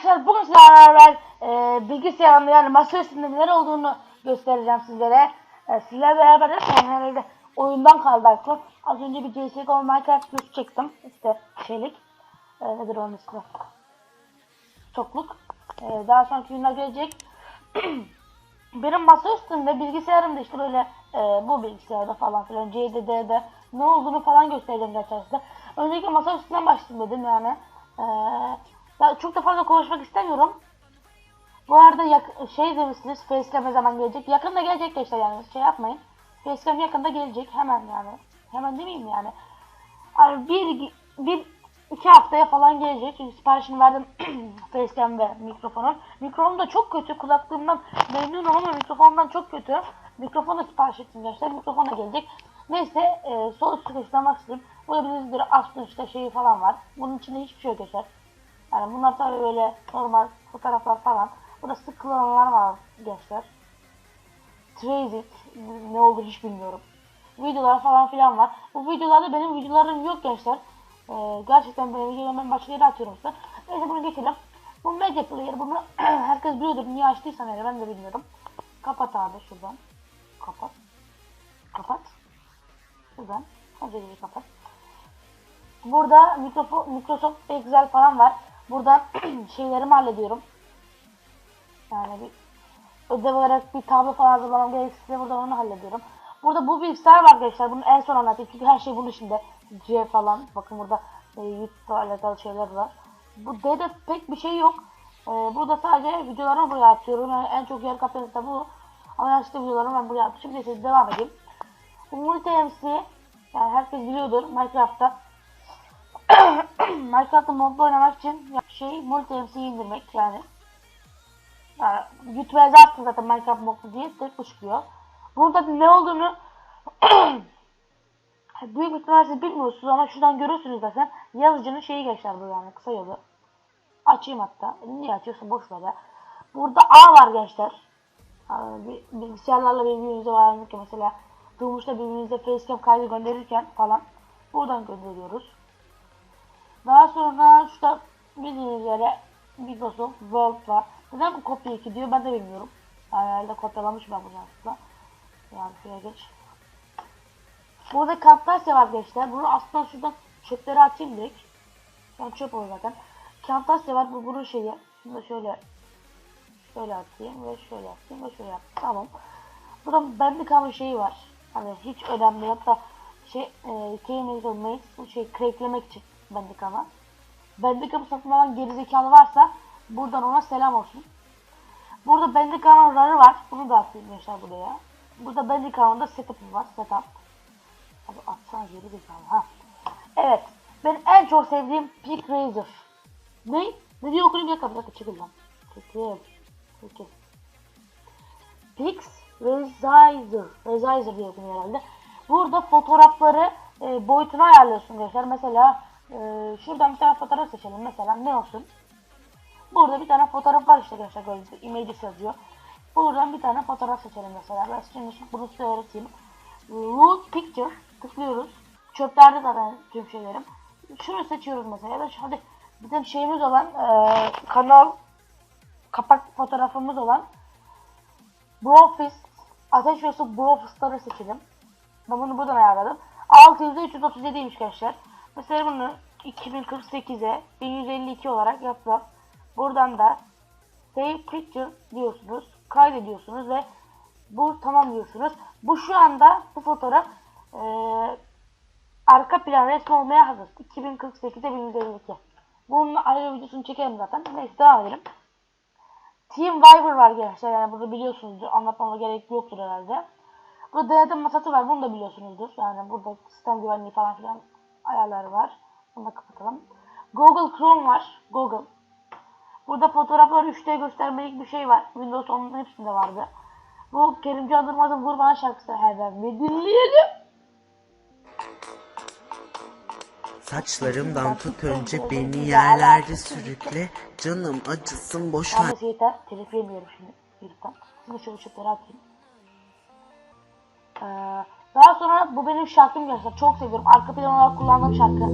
arkadaşlar bugün sizlerle beraber e, bilgisayarımda yani masa üstünde neler olduğunu göstereceğim sizlere. E, sizlerle beraber de herhalde oyundan kaldı aklım. Az önce bir CSGO Minecraft videosu çektim. İşte şeylik. E, nedir onun ismi? Çokluk. E, daha sonraki günler gelecek. Benim masa üstünde bilgisayarımda işte böyle e, bu bilgisayarda falan filan CDD'de ne olduğunu falan göstereceğim gerçekten. Önceki masa üstünden dedim yani. E, ya çok da fazla konuşmak istemiyorum. Bu arada yak- şey demişsiniz Facecam ne zaman gelecek? Yakında gelecek işte yani şey yapmayın. Facecam yakında gelecek hemen yani. Hemen demeyeyim yani. Abi bir, bir iki haftaya falan gelecek. Çünkü siparişini verdim Facecam ve mikrofonun. Mikrofonum da çok kötü. Kulaklığımdan memnunum ama mikrofonumdan çok kötü. Mikrofonu sipariş ettim gençler. Mikrofon da gelecek. Neyse e, sol üst göstermek isteyeyim. Burada gibi Asus işte şeyi falan var. Bunun içinde hiçbir şey yok gençler. Yani bunlar tabii böyle normal fotoğraflar falan. Burada sık kullananlar var gençler. Tracing ne olur hiç bilmiyorum. Videolar falan filan var. Bu videolarda benim videolarım yok gençler. Ee, gerçekten benim videolarımı ben başka yere atıyorum size. Neyse bunu geçelim. Bu Media Player bunu herkes biliyordur. Niye açtıysam yani ben de bilmiyorum. Kapat abi şuradan. Kapat. Kapat. Şuradan. Önce kapat. Burada Microsoft Excel falan var. Buradan şeylerimi hallediyorum. Yani bir ödev olarak bir tablo falan hazırlamam gerekirse buradan onu hallediyorum. Burada bu bilgisayar var arkadaşlar. Bunu en son anlatayım. Çünkü her şey bunun içinde. C falan. Bakın burada e, YouTube'la alakalı şeyler var. Bu D'de pek bir şey yok. E, burada sadece videolarımı buraya atıyorum. Yani en çok yer kaplayan da bu. Ama yaşlı videolarımı ben buraya atmışım. Neyse devam edeyim. Bu Multi MC yani herkes biliyordur Minecraft'ta Minecraft'ta modda oynamak için şey multi MC'yi indirmek yani. yani YouTube'a yazarsın zaten Minecraft modlu diye direkt çıkıyor. Bunun tabii ne olduğunu büyük ihtimalle siz bilmiyorsunuz ama şuradan görürsünüz zaten. Yazıcının şeyi geçer bu yani kısa yolu. Açayım hatta. Niye açıyorsun boş ver ya. Burada A var gençler. Bir- Bilgisayarlarla birbirimize bağlanırken mesela Durmuş'ta birbirimize facecam kaydı gönderirken falan buradan gönderiyoruz. Daha sonra şurada bildiğiniz üzere Microsoft Word var. Neden bu kopya 2 diyor ben de bilmiyorum. Herhalde kopyalamış ben bunu aslında. Yani şuraya geç. Burada Camtasia var gençler. Bunu aslında şuradan çöpleri atayım direkt. Yani çöp o zaten. Camtasia var bu bunun şeyi. Şunu da şöyle şöyle atayım ve şöyle atayım ve şöyle atayım. Tamam. Burada Bandicam'ın şeyi var. Hani hiç önemli hatta şey e, K-Medical Maze bu şey cracklemek için Bandicam'a. Bandicam'ı satın alan gerizekalı varsa buradan ona selam olsun. Burada Bandicam'ın RAR'ı var. Bunu da atayım gençler buraya. Burada Bandicam'ın da setup'ı var. Setup. Abi atsana geri zekalı ha. Evet. Benim en çok sevdiğim Peak Razor. Ne? Ne diyor okuyayım bir dakika bir dakika çıkın lan. Çekil. Çekil. Pix Resizer. Resizer diye okunuyor herhalde. Burada fotoğrafları e, boyutunu ayarlıyorsun gençler. Mesela e, şuradan bir tane fotoğraf seçelim. Mesela ne olsun? Burada bir tane fotoğraf var işte gençler. Böyle images yazıyor. Buradan bir tane fotoğraf seçelim mesela. Ben şimdi bunu size öğreteyim. Root Picture tıklıyoruz. Çöplerde zaten tüm şeylerim. Şunu seçiyoruz mesela. Ya da şu- hadi bizim şeyimiz olan e, kanal kapak fotoğrafımız olan Brofist Ateş ve Su Brofist'ları seçelim. Ben bunu buradan ayarladım. 600'e 337'ymiş gençler. Mesela bunu 2048'e 1152 olarak yaptım. Buradan da Save Picture diyorsunuz. Kaydediyorsunuz ve bu tamam diyorsunuz. Bu şu anda bu fotoğraf eee, arka plan resmi olmaya hazır. 2048'e 1152. Bunun ayrı videosunu çekerim zaten. Neyse devam edelim. Team Viber var gençler yani burada biliyorsunuzdur. Anlatmama gerek yoktur herhalde. Burada denetim masası var. Bunu da biliyorsunuzdur. Yani burada sistem güvenliği falan filan ayarları var. Bunu da kapatalım. Google Chrome var. Google. Burada fotoğrafları 3D göstermelik bir şey var. Windows 10'un hepsinde vardı. Bu Kerimcan Durmaz'ın Vur Bana şarkısı hemen bir dinleyelim. Saçlarımdan tut önce beni yerlerde sürükle Canım acısın boş ver Abi yeter. Telif yemiyorum şimdi. YouTube'dan. Şimdi şöyle çöpleri atayım. Ee, daha sonra bu benim şarkım gençler. Çok seviyorum. Arka plan olarak kullandığım şarkı.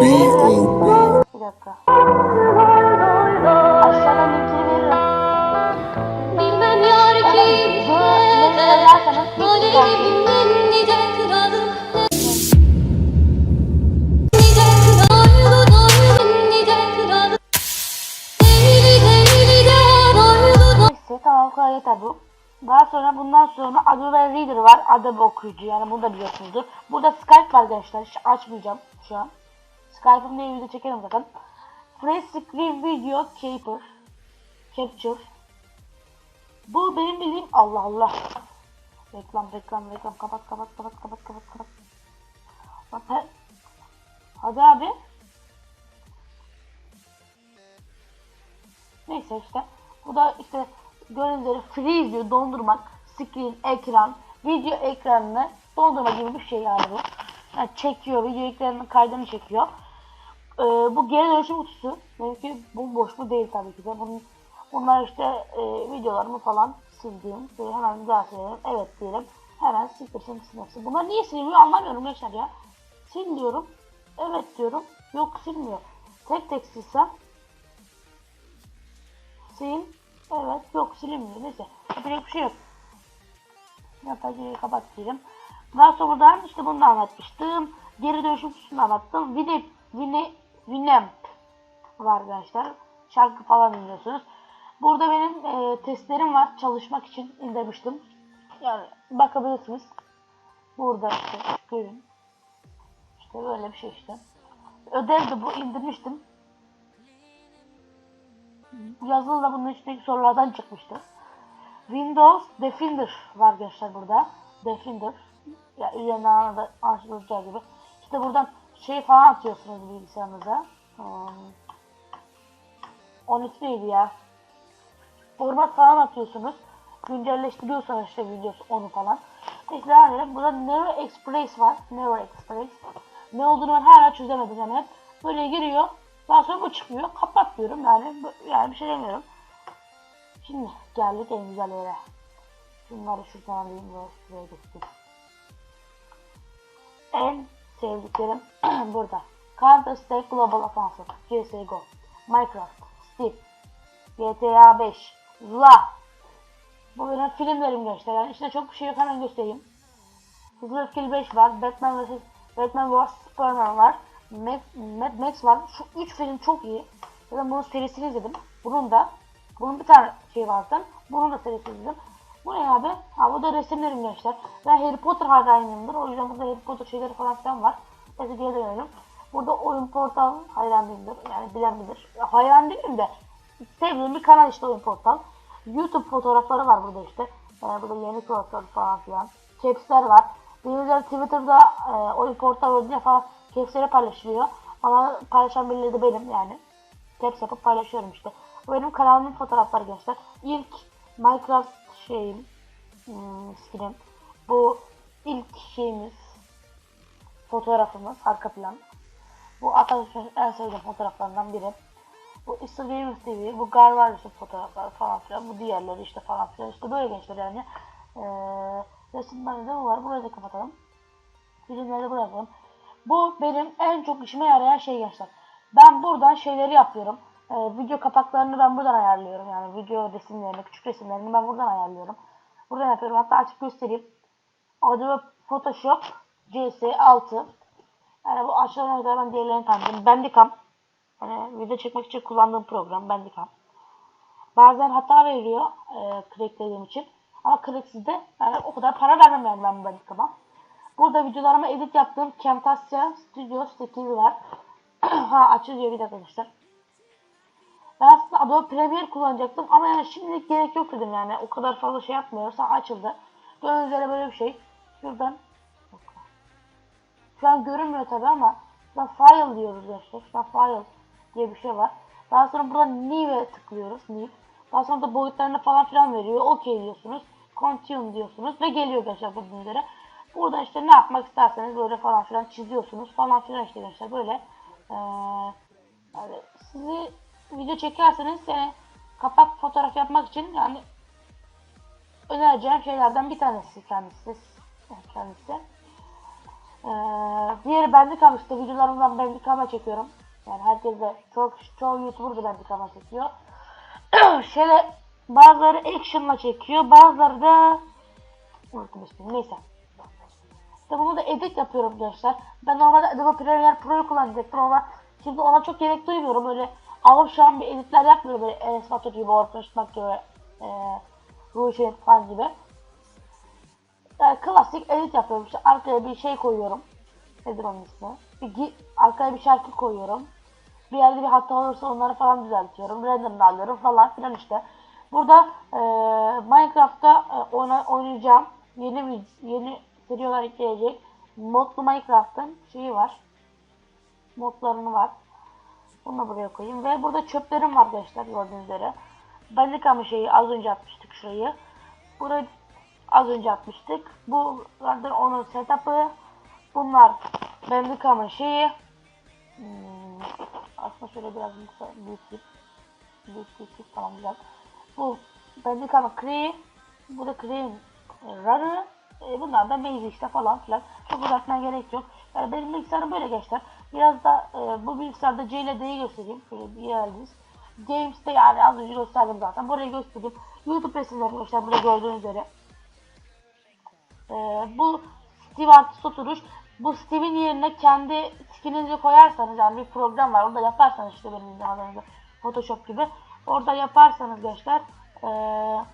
Veririm. Bir dakika. Aşağıdan linkini veririm. Bilmem yar Neyse tamam bu kadar yeter bu. Daha sonra bundan sonra Adobe Reader var. Adobe okuyucu yani bunu da biliyorsunuzdur. Burada Skype var gençler. Hiç açmayacağım şu an. Skype'ım diye video çekerim zaten. Free Screen Video Capture. Capture. Bu benim bildiğim Allah Allah. Reklam reklam reklam kapat kapat kapat kapat kapat kapat. Hadi abi. Neyse işte. Bu da işte gördüğünüz üzere freeze diyor dondurmak. Screen, ekran, video ekranını dondurma gibi bir şey yani bu. Yani çekiyor, video ekranının kaydını çekiyor. Ee, bu geri dönüşüm kutusu. Benimki bomboş mu değil tabii ki de. Bunun, bunlar işte e, videolarımı falan sildiğim. Şöyle hemen bir. Evet diyelim. Hemen sildirsin sildirsin. Bunlar niye silmiyor anlamıyorum gençler ya. Sil diyorum. Evet diyorum. Yok silmiyor. Tek tek silsem Sil. Evet. Yok silinmiyor. Neyse. Yapacak bir şey yok. Yapacağını kapat diyelim. Daha sonra buradan işte bunu da anlatmıştım. Geri dönüşüm kutusunu anlattım. Vine, Vine, Winamp var arkadaşlar. Şarkı falan dinliyorsunuz. Burada benim e, testlerim var. Çalışmak için indirmiştim. Yani bakabilirsiniz. Burada işte görün. İşte böyle bir şey işte. Ödev de bu indirmiştim. Yazılı da bunun içindeki sorulardan çıkmıştı. Windows Defender var gençler burada. Defender. Ya üzerinden da anlaşılacağı gibi. İşte buradan şey falan atıyorsunuz bilgisayarınıza. Hmm. 13 neydi ya? Format falan atıyorsunuz. Güncelleştiriyorsanız işte videosu onu falan. İşte yani burada Nero Express var. Nero Express. Ne olduğunu ben hala çözemedim yani. Böyle giriyor. Daha sonra bu çıkıyor. Kapat diyorum yani. Yani bir şey demiyorum. Şimdi geldik en güzel yere. Şunları şuradan alayım ve şuraya getireyim. En sevdiklerim burada. Counter Strike Global Offensive, CSGO, Minecraft, Steam, GTA 5, Zula. Bu benim filmlerim gençler. Yani içinde çok bir şey yok hemen göstereyim. Hızlı Öfkeli 5 var. Batman vs. Batman vs. Superman var. Mad, Max var. Şu 3 film çok iyi. Zaten bunun serisini izledim. Bunun da bunun bir tane şey var zaten. Bunun da serisini izledim. Bu ne abi? Ha bu da resimlerim gençler. Ben Harry Potter hayranıyımdır. O yüzden burada Harry Potter şeyleri falan filan var. Neyse geri dönelim. Burada oyun portal hayranıyımdır. Yani bilen bilir. Ya, hayran değilim de sevdiğim bir kanal işte oyun portal. YouTube fotoğrafları var burada işte. Ee, burada yeni fotoğraflar falan filan. Caps'ler var. Bildiğiniz Twitter'da e, oyun portal ödünce falan caps'leri paylaşılıyor. Ama paylaşan birileri de benim yani. Caps yapıp paylaşıyorum işte. Bu benim kanalımın fotoğrafları gençler. İlk Minecraft şeyim, hmm, skinim. Bu ilk şeyimiz, fotoğrafımız, arka plan. Bu Atatürk'ün en sevdiğim fotoğraflarından biri. Bu Instagram TV, bu Garvaris'in fotoğrafları falan filan, bu diğerleri işte falan filan. İşte böyle gençler yani. Ee, resimlerde de bu var. Burayı da kapatalım. Filmleri bırakalım. Bu benim en çok işime yarayan şey gençler. Ben buradan şeyleri yapıyorum. Ee, video kapaklarını ben buradan ayarlıyorum. Yani video resimlerini, küçük resimlerini ben buradan ayarlıyorum. Buradan yapıyorum. Hatta açıp göstereyim. Adobe Photoshop CS6. Yani bu aşağıdan kadar ben diğerlerini tanıdım. Bandicam. Yani video çekmek için kullandığım program Bandicam. Bazen hata veriyor e, cracklediğim için. Ama cracksizde yani o kadar para vermem yani ben bu Bandicam'a. Burada videolarıma edit yaptığım Camtasia Studio 8 var. ha açılıyor bir dakika arkadaşlar. Ben aslında Adobe Premiere kullanacaktım ama yani şimdilik gerek yok dedim yani. O kadar fazla şey yapmıyorsa açıldı. Gördüğünüz üzere böyle bir şey. Şuradan şu an görünmüyor tabi ama şuradan file diyoruz gençler. Şuradan file diye bir şey var. Daha sonra buradan new'e tıklıyoruz. New. Daha sonra da boyutlarını falan filan veriyor. OK diyorsunuz. Continue diyorsunuz ve geliyor gençler bu üzere. Burada işte ne yapmak isterseniz böyle falan filan çiziyorsunuz falan filan işte gençler böyle. Ee, yani sizi video çekerseniz yani kapak fotoğraf yapmak için yani önereceğim şeylerden bir tanesi kendisi. Kendisi. Ee, diğeri Bandicam işte videolarımdan Bandicam'a çekiyorum. Ee, Yani herkes de çok çoğu YouTuber da Bandicam'a çekiyor. Şöyle bazıları action'la çekiyor, bazıları da unuttum ismini. Neyse. İşte bunu da edit yapıyorum gençler. Ben normalde Adobe Premiere Pro'yu kullanacaktım ama şimdi ona çok gerek duymuyorum. Öyle avşan bir editler yapmıyorum böyle Enes gibi, Orkun gibi, e, Ruhi falan gibi. Yani klasik edit yapıyorum. İşte arkaya bir şey koyuyorum. Nedir onun ismi? Bir arkaya bir şarkı koyuyorum. Bir yerde bir hata olursa onları falan düzeltiyorum. Alıyorum falan filan işte. Burada e, Minecraft'ta e, oyna- oynayacağım. Yeni yeni seriyorlar ekleyecek. Modlu Minecraft'ın şeyi var. Modlarını var. Bunu da buraya koyayım. Ve burada çöplerim var arkadaşlar gördüğünüz üzere. Bandicam'ın şeyi az önce atmıştık şurayı. Burayı az önce atmıştık. Bu zaten onun setup'ı. Bunlar Bandicam'ın şeyi. Hmm, aslında şöyle biraz büyüteyim. Büyüteyim. Tamam güzel. Bu Bandicam'ın Cree. Bu da Cree'nin e, Run'ı. E, bunlar da Maze işte falan filan. Çok uzatmaya gerek yok. Yani benim bilgisayarım böyle gençler. Biraz da e, bu bilgisayarda C ile D'yi göstereyim. Şöyle bir yerdeyiz. Games'te yani az önce gösterdim zaten. Burayı göstereyim. YouTube resimleri arkadaşlar burada gördüğünüz üzere. E, bu Steve Artist oturuş. Bu Steve'in yerine kendi skininizi koyarsanız yani bir program var. Orada yaparsanız işte benim zamanlarımda Photoshop gibi. Orada yaparsanız gençler eee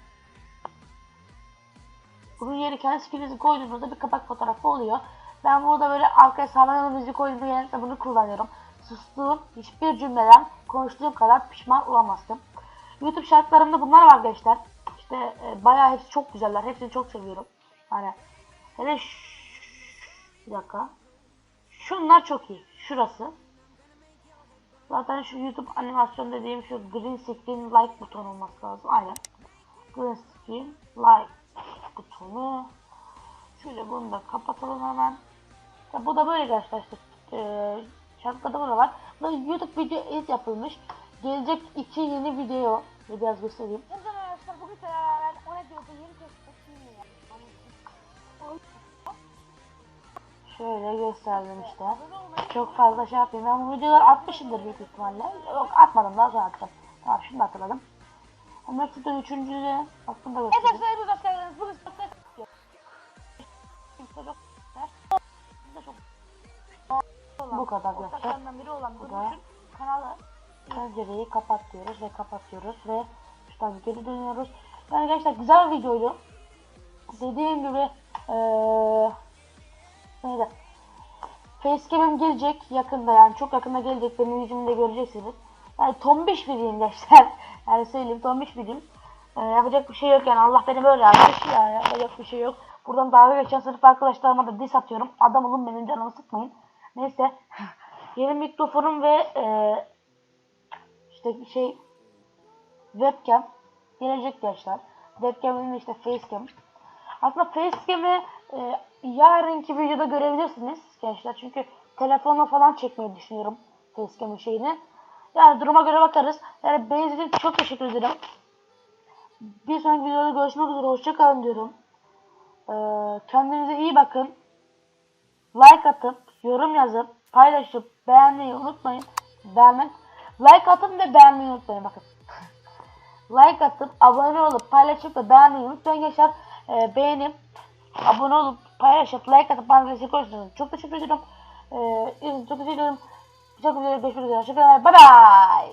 bunun yeri kendi skininizi koyduğunuzda bir kapak fotoğrafı oluyor. Ben burada böyle arkaya sağlanan müzik koyduğumda genellikle bunu kullanıyorum. Sustuğum hiçbir cümleden konuştuğum kadar pişman olamazdım. YouTube şarkılarımda bunlar var gençler. İşte e, bayağı hepsi çok güzeller. Hepsini çok seviyorum. Hani hele bir dakika. Şunlar çok iyi. Şurası. Zaten şu YouTube animasyon dediğim şu green screen like butonu olması lazım. Aynen. Green screen like butonu. Şöyle bunu da kapatalım hemen. Ya bu da böyle işte. Ee, şarkıda bu da var. Bu da YouTube video edit yapılmış. Gelecek iki yeni video. Bir biraz göstereyim. Arkadaşlar bugün beraber yeni. Şöyle gösterdim işte. Çok fazla şey yapayım. Ben bu videoları atmışımdır büyük ihtimalle. Yok atmadım daha sonra attım. Tamam şimdi hatırladım. Meksiko'da üçüncüde aslında Evet göstereyim. arkadaşlar Bu kadar ortaklarından biri olan düşün kanalı. Pencereyi kapat diyoruz ve kapatıyoruz ve şuradan geri dönüyoruz. Yani gerçekten güzel bir videoydu. Dediğim gibi eee neydi? Facecam'im gelecek yakında yani çok yakında gelecek benim yüzümü de göreceksiniz. Yani tombiş biriyim gençler. Yani söyleyeyim tombiş biriyim. Ee, yapacak bir şey yok yani Allah beni böyle yapmış yani yapacak bir şey yok. Buradan dalga geçen sınıf arkadaşlarıma da diss atıyorum. Adam olun benim canımı sıkmayın. Neyse. Yeni mikrofonum ve eee işte şey webcam gelecek gençler. Webcam'ın işte facecam. Aslında facecam'i e, yarınki videoda görebilirsiniz gençler. Çünkü telefonla falan çekmeyi düşünüyorum facecam'ın şeyini. Yani duruma göre bakarız. Yani için çok teşekkür ederim. Bir sonraki videoda görüşmek üzere. Hoşçakalın diyorum. Ee, kendinize iyi bakın. Like atıp, yorum yazıp, paylaşıp, beğenmeyi unutmayın. Beğenmek. Like atın ve beğenmeyi unutmayın bakın. like atıp, abone olup, paylaşıp ve beğenmeyi unutmayın gençler. Ee, beğenip, abone olup, paylaşıp, like atıp, bana destek olursanız çok teşekkür ederim. Ee, çok teşekkür ederim. Çok güzel görüşmek üzere. Bye bye.